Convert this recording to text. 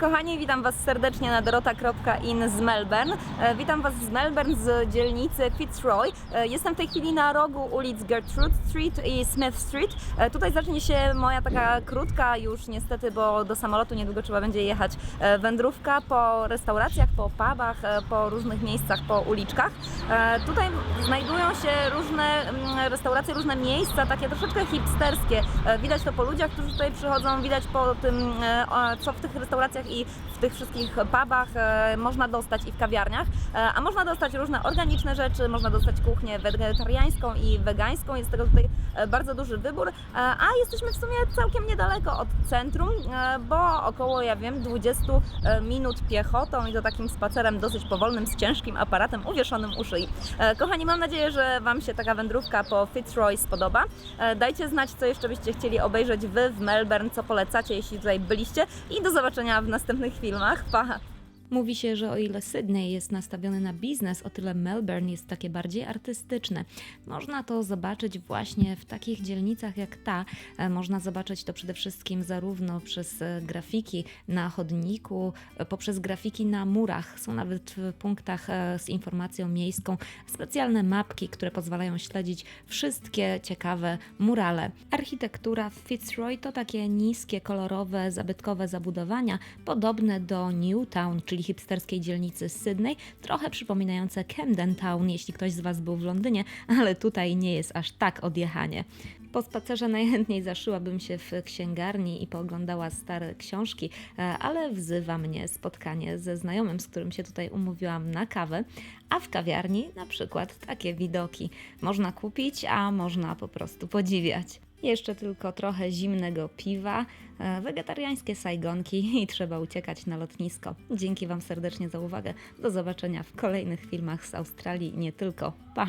Kochani, witam Was serdecznie na dorota.in z Melbourne. E, Witam Was z Melbourne z dzielnicy Fitzroy. E, Jestem w tej chwili na rogu ulic Gertrude Street i Smith Street. E, Tutaj zacznie się moja taka krótka już niestety, bo do samolotu niedługo trzeba będzie jechać, wędrówka po restauracjach, po pubach, po różnych miejscach, po uliczkach. Tutaj znajdują się różne mm, restauracje, różne miejsca, takie troszeczkę hipsterskie. Widać to po ludziach, którzy tutaj przychodzą, widać po tym, co w tych restauracjach i w tych wszystkich pubach e, można dostać i w kawiarniach. E, A można dostać różne organiczne rzeczy, można dostać kuchnię wegetariańską i wegańską. Jest tego tutaj e, bardzo duży wybór. A jesteśmy w sumie całkiem niedaleko od centrum, bo około, ja wiem, 20 minut piechotą i to takim spacerem dosyć powolnym, z ciężkim aparatem uwieszonym u szyi. Kochani, mam nadzieję, że Wam się taka wędrówka po Fitzroy spodoba. Dajcie znać, co jeszcze byście chcieli obejrzeć Wy w Melbourne, co polecacie, jeśli tutaj byliście i do zobaczenia w następnych filmach. Pa! Mówi się, że o ile Sydney jest nastawiony na biznes, o tyle Melbourne jest takie bardziej artystyczne. Można to zobaczyć właśnie w takich dzielnicach jak ta. E, Można zobaczyć to przede wszystkim zarówno przez e, grafiki na chodniku, e, poprzez grafiki na murach. Są nawet w punktach z informacją miejską specjalne mapki, które pozwalają śledzić wszystkie ciekawe murale. Architektura Fitzroy to takie niskie, kolorowe, zabytkowe zabudowania, podobne do Newtown, czyli hipsterskiej dzielnicy z Sydney, trochę przypominające Camden Town, jeśli ktoś z Was był w Londynie, ale tutaj nie jest aż tak odjechanie. Po spacerze najchętniej zaszyłabym się w księgarni i pooglądała stare książki, e, ale wzywa mnie spotkanie ze znajomym, z którym się tutaj umówiłam na kawę, a w kawiarni na przykład takie widoki można kupić, a można po prostu podziwiać. Jeszcze tylko trochę zimnego piwa, e, wegetariańskie sajgonki i trzeba uciekać na lotnisko. Dzięki Wam serdecznie za uwagę. Do zobaczenia w kolejnych filmach z Australii nie tylko. Pa!